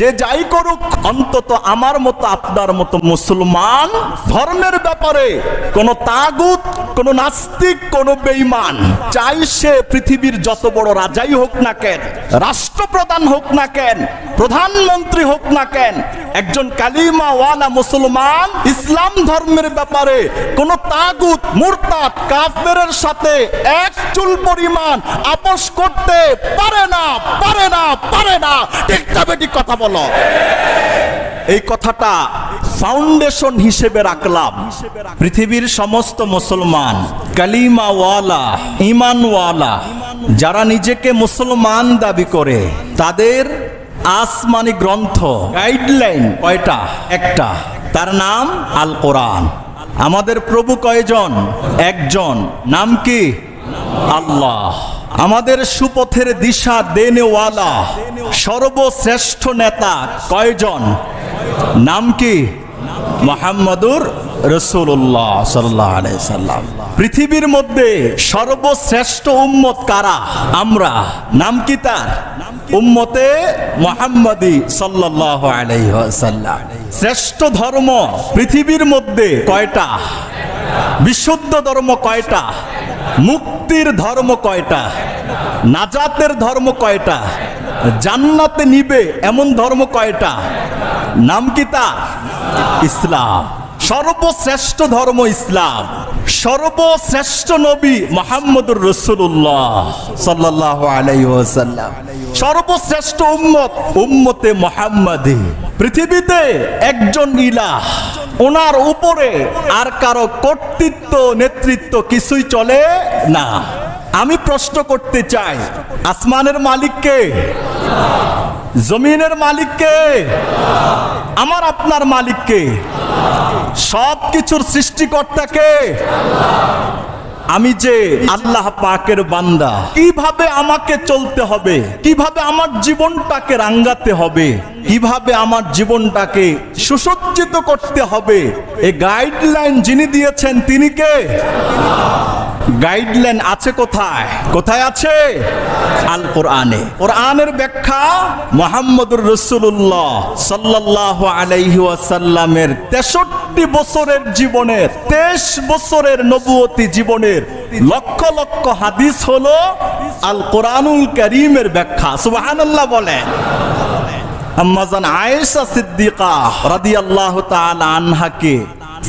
যে যাই করুক, অন্তত আমার মতো, আপনার মতো মুসলমান ধর্মের ব্যাপারে কোন তাগুত, কোন নাস্তিক, কোন বেঈমান, চাই সে পৃথিবীর যত বড় রাজাই হোক না কেন, রাষ্ট্রপ্রধান হোক না কেন, প্রধানমন্ত্রী হোক না কেন, একজন কালিমা ওয়ালা মুসলমান ইসলাম ধর্মের ব্যাপারে কোন তাগুত, মুরতাদ, কাফেরের সাথে এক চুল পরিমাণ আপোষ করতে পারে না পারে না পারে না। ঠিক কথা বলো। এই কথাটা ফাউন্ডেশন হিসেবে রাখলাম। পৃথিবীর সমস্ত মুসলমান, কালিমাওয়ালা ইমানওয়ালা যারা নিজেকে মুসলমান দাবি করে, তাদের আসমানি গ্রন্থ গাইডলাইন কয়টা? একটা। তার নাম আল কোরআন আমাদের প্রভু কয়জন? একজন। নাম কি? আল্লাহ। আমাদের সুপথের দিশা দেনেওয়ালা সর্বশ্রেষ্ঠ নেতা কয়জন? নাম কি? মোহাম্মদুর রসুল্লাহ সাল্লাহ সাল্লাম। পৃথিবীর মধ্যে সর্বশ্রেষ্ঠ উম্মত কারা? আমরা। নাম কি তার? উম্মতে মোহাম্মদী সাল্লাহ আলাইসাল্লাম শ্রেষ্ঠ ধর্ম পৃথিবীর মধ্যে কয়টা? বিশুদ্ধ ধর্ম কয়টা? মুক্তির ধর্ম কয়টা? নাজাতের ধর্ম কয়টা? জান্নাতে নিবে এমন ধর্ম কয়টা? নাম কি তা ইসলাম। সর্বশ্রেষ্ঠ ধর্ম ইসলাম। সর্বশ্রেষ্ঠ নবী মোহাম্মদুর রসুল্লাহ সাল্লাহ আলাইসাল্লাম সর্বশ্রেষ্ঠ উম্মত, উম্মতে মোহাম্মদী। পৃথিবীতে একজন ইলাহ। ওনার উপরে আর কারও কর্তৃত্ব, নেতৃত্ব কিছুই চলে না। আমি প্রশ্ন করতে চাই, আসমানের মালিককে, জমিনের মালিককে, আমার আপনার মালিককে সব কিছুর সৃষ্টিকর্তাকে আমি যে আল্লাহ পাকের বান্দা, কীভাবে আমাকে চলতে হবে? কীভাবে আমার জীবনটাকে রাঙ্গাতে হবে? কীভাবে আমার জীবনটাকে সুসজ্জিত করতে হবে? এ গাইডলাইন যিনি দিয়েছেন তিনি কে? গাইডলাইন আছে কোথায়? কোথায় আছে? আল কোরআনে কোরআনের ব্যাখ্যা মোহাম্মদুর রসুল্লাহ সাল্লাহ আলাইহি ওয়াসাল্লামের তেষট্টি বছরের জীবনের, তেইশ বছরের নবুয়তি জীবনের লক্ষ লক্ষ হাদিস হলো আল কোরআনুল করিমের ব্যাখ্যা। সুবহানাল্লাহ বলেন। আম্মাজান আয়েশা সিদ্দিকা রাদিয়াল্লাহু তাআলা আনহাকে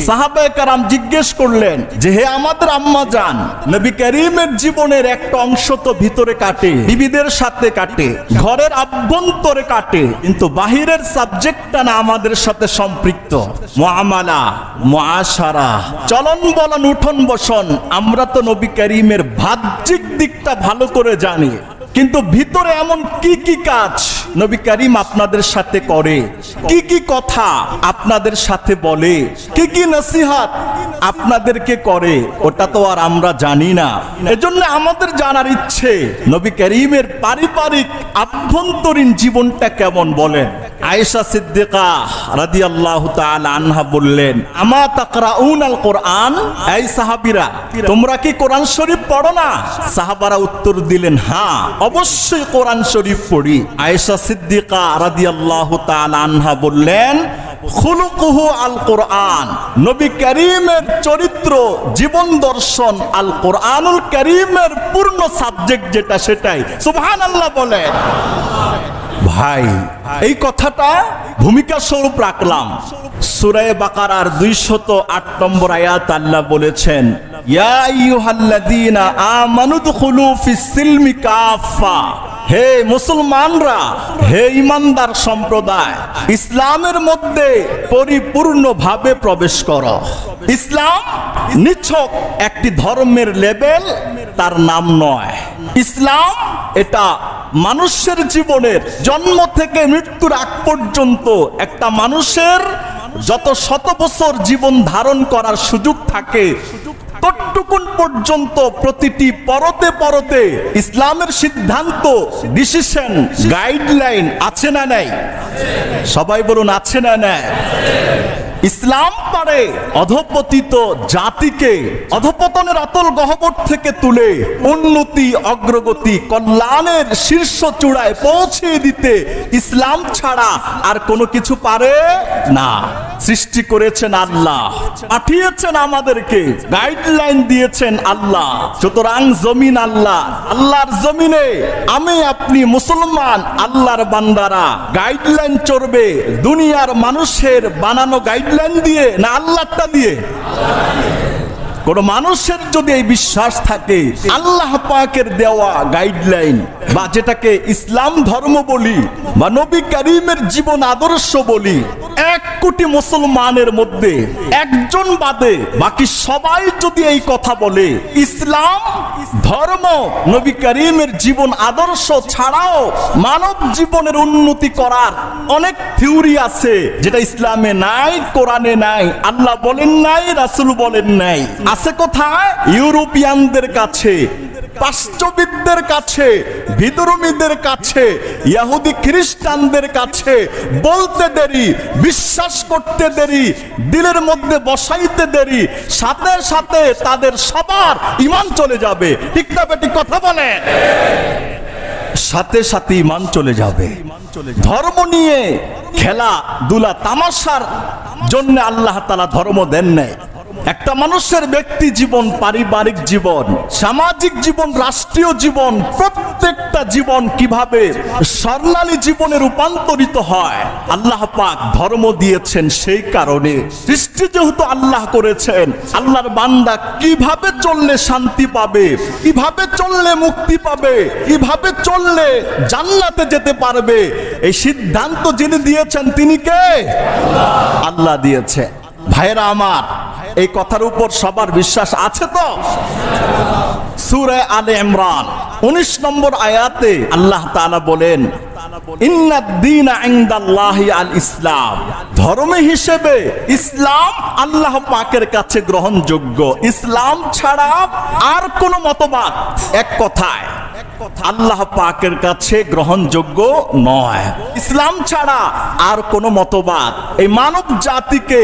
সাহাবায়ে কারাম জিজ্ঞেস করলেন, যে হে আমাদের আম্মা জান নবী করিমের জীবনের একটা অংশ তো ভিতরে কাটে, বিবিদের সাথে কাটে, ঘরের আভ্যন্তরে কাটে, কিন্তু বাহিরের সাবজেক্টটা না আমাদের সাথে সম্পৃক্ত। মুআমালা মুআশারা চলন বলন, উঠন বসন, আমরা তো নবী করিমের বাহ্যিক দিকটা ভালো করে জানি, কিন্তু ভিতরে এমন কি কি কাজ? নবী করিম আপনাদের সাথে করে। কি কি কথা আপনাদের সাথে বলে? কি কি নসিহাত আপনাদেরকে করে? ওটা তো আর আমরা জানি না। এজন্য আমাদের জানার ইচ্ছে, নবী করিমের পারিবারিক আভ্যন্তরীণ জীবনটা কেমন বলেন? আয়েশা সিদ্দিকা রাদিয়াল্লাহু তাআলা আনহা বললেন, আমা তাকরা উন আল কোরআন? এই সাহাবিরা, তোমরা কি কোরআন শরীফ পড়ো না? সাহাবারা উত্তর দিলেন হ্যাঁ অবশ্যই কোরআন শরীফ পড়ি। আয়েশা সিদ্দিকা রাদিয়াল্লাহু তাআলা আনহা বললেন, খুলুকুহু আল কোরআন। নবী করিমের চরিত্র, জীবন দর্শন আল কোরআনুল করিমের পূর্ণ সাবজেক্ট যেটা সেটাই। সুবহানাল্লাহ বলেন। ভাই, এই কথাটা ভূমিকা স্বরূপ রাখলাম। সুরায় বাকারার দুইশত আট নম্বর আয়াত আল্লাহ বলেছেন হে মুসলমানরা, হে ইমানদার সম্প্রদায়, ইসলামের মধ্যে পরিপূর্ণভাবে প্রবেশ করো। ইসলাম নিছক একটি ধর্মের লেভেল তার নাম নয়। ইসলাম এটা মানুষের জীবনের জন্ম থেকে মৃত্যুর আগ পর্যন্ত একটা মানুষের যত শত বছর জীবন ধারণ করার সুযোগ থাকে, ততটুকুন পর্যন্ত প্রতিটি পরতে পরতে ইসলামের সিদ্ধান্ত ডিসিশন গাইডলাইন আছে না নাই? সবাই বলুন, আছে না নাই? ইসলাম পারে, অধপতিত জাতিকে, অধপতনের অতল গহবর থেকে তুলে উন্নতি, অগ্রগতি, কল্যাণের শীর্ষ চূড়ায় পৌঁছে দিতে ইসলাম ছাড়া আর কোনো কিছু পারে না। সৃষ্টি করেছেন আল্লাহ, পাঠিয়েছেন আমাদেরকে গাইডলাইন দিয়েছেন আল্লাহ। সুতরাং জমিন আল্লাহ, আল্লাহর জমিনে আমি আপনি মুসলমান, আল্লাহর বান্দারা গাইডলাইন চড়বে, দুনিয়ার মানুষের বানানো গাইডলাইন দিয়ে, না আল্লাহটা দিয়ে। কোন মানুষের যদি এই বিশ্বাস থাকে, আল্লাহ পাকের দেওয়া গাইডলাইন বা যেটাকে ইসলাম ধর্ম বলি বা নবী করিমের জীবন আদর্শ বলি, এক কোটি মুসলমানের মধ্যে একজন বাদে, বাকি সবাই যদি এই কথা বলে, ইসলাম, ধর্ম, নবী করিমের জীবন আদর্শ ছাড়াও মানব জীবনের উন্নতি করার অনেক থিওরি আছে, যেটা ইসলামে নাই, কোরআনে নাই, আল্লাহ বলেন নাই, রাসূল বলেন নাই। আছে কোথায়? ইউরোপিয়ানদের কাছে। পাশ্চবিদদের কাছে বিদরমীদের কাছে, ইহুদি খ্রিস্টানদের কাছে বলতে দেরি, বিশ্বাস করতে দেরি, দিলের মধ্যে বসাইতে দেরি, সাথে সাথে তাদের সবার ইমান চলে যাবে। ঠিক না বেটি, কথা বলে সাথে সাথে ইমান চলে যাবে। ধর্ম নিয়ে খেলা, দুলা, তামাশার জন্য আল্লাহ তালা ধর্ম দেন নাই। একটা মানুষের ব্যক্তি জীবন, পারিবারিক জীবন, সামাজিক জীবন, রাষ্ট্রীয় জীবন, প্রত্যেকটা জীবন কীভাবে স্বর্ণালী জীবনে রূপান্তরিত হয়, আল্লাহ পাক ধর্ম দিয়েছেন সেই কারণে। সৃষ্টি যেহেতু আল্লাহ করেছেন, আল্লাহর বান্দা কীভাবে চললে শান্তি পাবে, কীভাবে চললে মুক্তি পাবে, কীভাবে চললে জান্নাতে যেতে পারবে, এই সিদ্ধান্ত যিনি দিয়েছেন তিনি কে? আল্লাহ দিয়েছে। ভাইরা আমার এই কথার উপর সবার বিশ্বাস আছে তো? সুরে আলে ইমরান, উনিশ নম্বর আয়াতে আল্লাহ তাআলা বলেন ইসলাম। ধর্ম হিসেবে ইসলাম আল্লাহ পাকের কাছে গ্রহণযোগ্য। ইসলাম ছাড়া আর কোন মতবাদ। এক কথায় আল্লাহ পাকের কাছে গ্রহণযোগ্য নয়। ইসলাম ছাড়া আর কোনো মতবাদ। এই মানব জাতিকে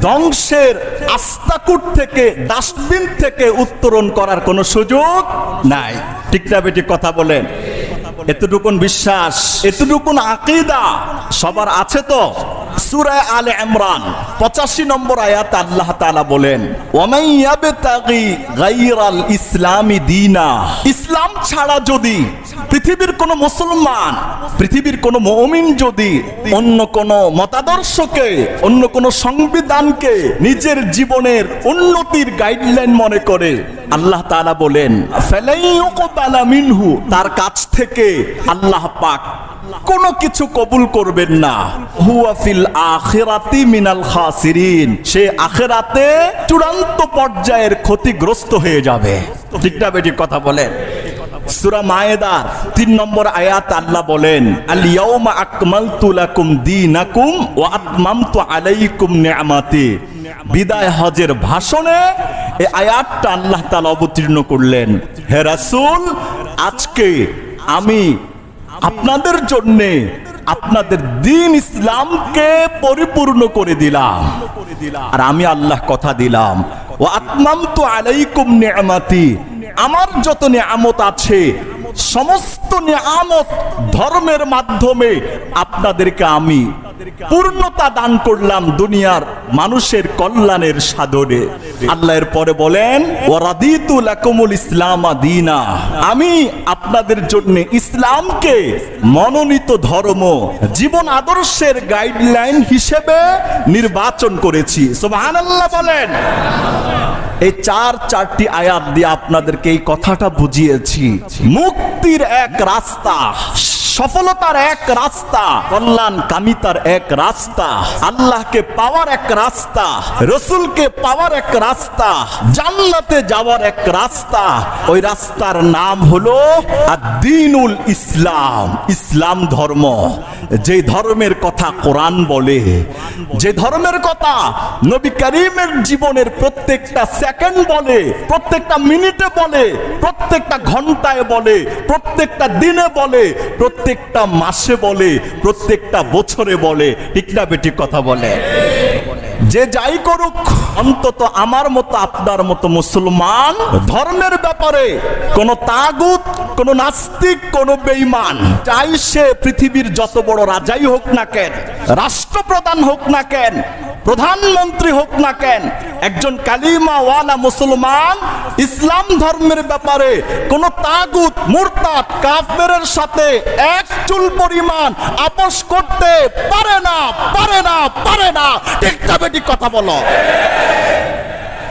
ধ্বংসের আস্তাকুট থেকে, ডাস্টবিন থেকে উত্তরণ করার কোনো সুযোগ নাই। ঠিক না বেটি, কথা বলেন। এতটুকুন বিশ্বাস, এতটুকুন আকিদা সবার আছে তো? সুরায় আলে ইমরান, পঁচাশি নম্বর আয়াত আল্লাহ তাআলা বলেন ইসলামি দীনা। ইসলাম ছাড়া যদি পৃথিবীর কোন মুসলমান, পৃথিবীর কোন মুমিন যদি অন্য কোন মতাদর্শকে, অন্য কোন সংবিধানকে নিজের জীবনের উন্নতির গাইডলাইন মনে করে, আল্লাহ তাআলা বলেন ফালাইয়ুকবালা মিনহু, তার কাছ থেকে আল্লাহ পাক কোনো কিছু কবুল করবেন না। হুয়া ফিল আখিরাতি মিনাল খাসিরিন। সে আখেরাতে চূড়ান্ত পর্যায়ের ক্ষতিগ্রস্ত হয়ে যাবে। ঠিক না বেটি কথা বলেন? তিন নম্বর আয়াত আল্লাহ বলেন আলাইকুম বিদায় ভাষণে আয়াতটা আল্লাহ অবতীর্ণ করলেন। হে রাসূল, আজকে আমি আপনাদের জন্য আপনাদের দিন ইসলামকে পরিপূর্ণ করে দিলাম। আর আমি আল্লাহ কথা দিলাম। ও আত্মাম তো আলাইকুম নেয়ামাতি। আমার যত নেয়ামত আছে, সমস্ত নেয়ামত ধর্মের মাধ্যমে আপনাদেরকে আমি পূর্ণতা দান করলাম দুনিয়ার মানুষের কল্যাণের সাধনে। আল্লাহর পরে বলেন ইসলাম আমি আপনাদের জন্য ইসলামকে মনোনীত ধর্ম, জীবন আদর্শের গাইডলাইন হিসেবে নির্বাচন করেছি। বলেন। এই চার, চারটি আয়াত দিয়ে আপনাদেরকে এই কথাটা বুঝিয়েছি। মুক্তির এক রাস্তা সফলতার এক রাস্তা, কল্যাণ কামিতার এক রাস্তা, আল্লাহকে পাওয়ার এক রাস্তা, রসুলকে পাওয়ার এক রাস্তা, জান্নাতে যাওয়ার এক রাস্তা। ওই রাস্তার নাম হলো দিনুল ইসলাম ইসলাম ধর্ম। যে ধর্মের কথা কোরআন বলে, যে ধর্মের কথা নবী করিমের জীবনের প্রত্যেকটা সেকেন্ড বলে, প্রত্যেকটা মিনিটে বলে, প্রত্যেকটা ঘন্টায় বলে, প্রত্যেকটা দিনে বলে, প্রত্যেকটা মাসে বলে, প্রত্যেকটা বছরে বলে। না বেটি কথা বলে? যে যাই করুক, অন্তত আমার মতো, আপনার মতো মুসলমান ধর্মের ব্যাপারে কোন তাগুত, কোন নাস্তিক, কোন বেঈমান চাই সে পৃথিবীর যত বড় রাজাই হোক না কেন, রাষ্ট্রপ্রধান হোক না কেন, প্রধানমন্ত্রী হোক না কেন, একজন কালিমাওয়ালা মুসলমান ইসলাম ধর্মের ব্যাপারে কোন তাগুত, মুরতাদ, কাফেরের সাথে এক চুল পরিমাণ আপোষ করতে পারে না পারে না পারে না। ঠিক কথা বলো।